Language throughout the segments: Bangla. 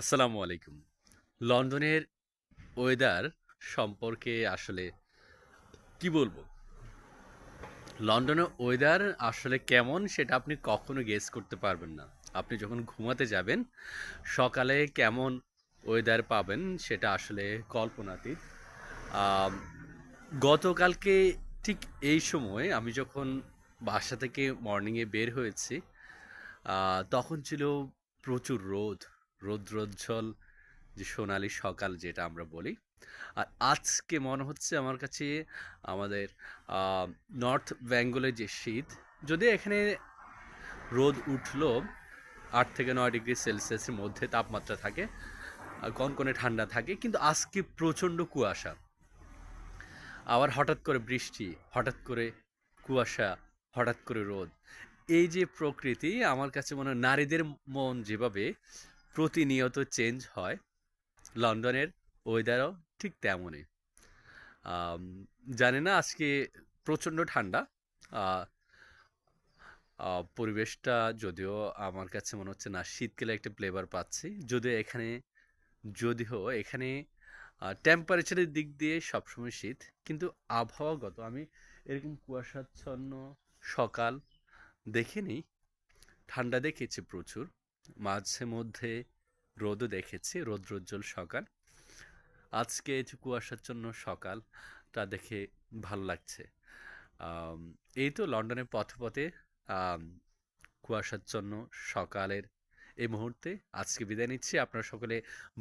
আসসালামু আলাইকুম। লন্ডনের ওয়েদার সম্পর্কে আসলে কি বলব? লন্ডনের ওয়েদার আসলে কেমন সেটা আপনি কখনো গেস করতে পারবেন না। আপনি যখন ঘুমাতে যাবেন, সকালে কেমন ওয়েদার পাবেন সেটা আসলে কল্পনাতীত। গতকালকে ঠিক এই সময় আমি যখন বাসা থেকে মর্নিংয়ে বের হয়েছি তখন ছিল প্রচুর রোদ। রৌদ্রোজ্জ্বল, যে সোনালি সকাল যেটা আমরা বলি। আর আজকে মনে হচ্ছে আমার কাছে আমাদের নর্থ বেঙ্গলের যে শীত যদি এখানে রোদ উঠল আট থেকে নয় ডিগ্রি সেলসিয়াসের মধ্যে তাপমাত্রা থাকে কনকনে ঠান্ডা থাকে, কিন্তু আজকে প্রচণ্ড কুয়াশা। আবার হঠাৎ করে বৃষ্টি, হঠাৎ করে কুয়াশা, হঠাৎ করে রোদ। এই যে প্রকৃতি, আমার কাছে মনে হয় নারীদের মন যেভাবে প্রতিনিয়ত চেঞ্জ হয়। লন্ডনের ওয়েদারও ঠিক তেমনই। জানি না আজকে প্রচণ্ড ঠান্ডা। পরিবেশটা যদিও আমার কাছে মনে হচ্ছে না, শীতকালে একটা ফ্লেভার পাচ্ছি। যদিও এখানে যদিও এখানে টেম্পারেচারের দিক দিয়ে সবসময় শীত। কিন্তু আবহাওয়াগত, আমি এরকম কুয়াশাচ্ছন্ন সকাল দেখিনি। ঠান্ডা দেখেছি প্রচুর। মাঝে মধ্যে রোদও দেখেছি রৌদ্রোজ্জ্বল সকাল। আজকে এই যে কুয়াশাচ্ছন্ন সকালটা দেখে ভালো লাগছে। এই তো লন্ডনের পথে পথে আম, কুয়াশাচ্ছন্ন সকালের এই মুহূর্তে আজকে বিদায় নিচ্ছি। আপনারা সকলে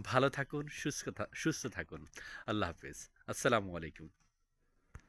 ভালো থাকুন সুস্থ সুস্থ থাকুন। আল্লাহ হাফেজ। আসসালামু আলাইকুম।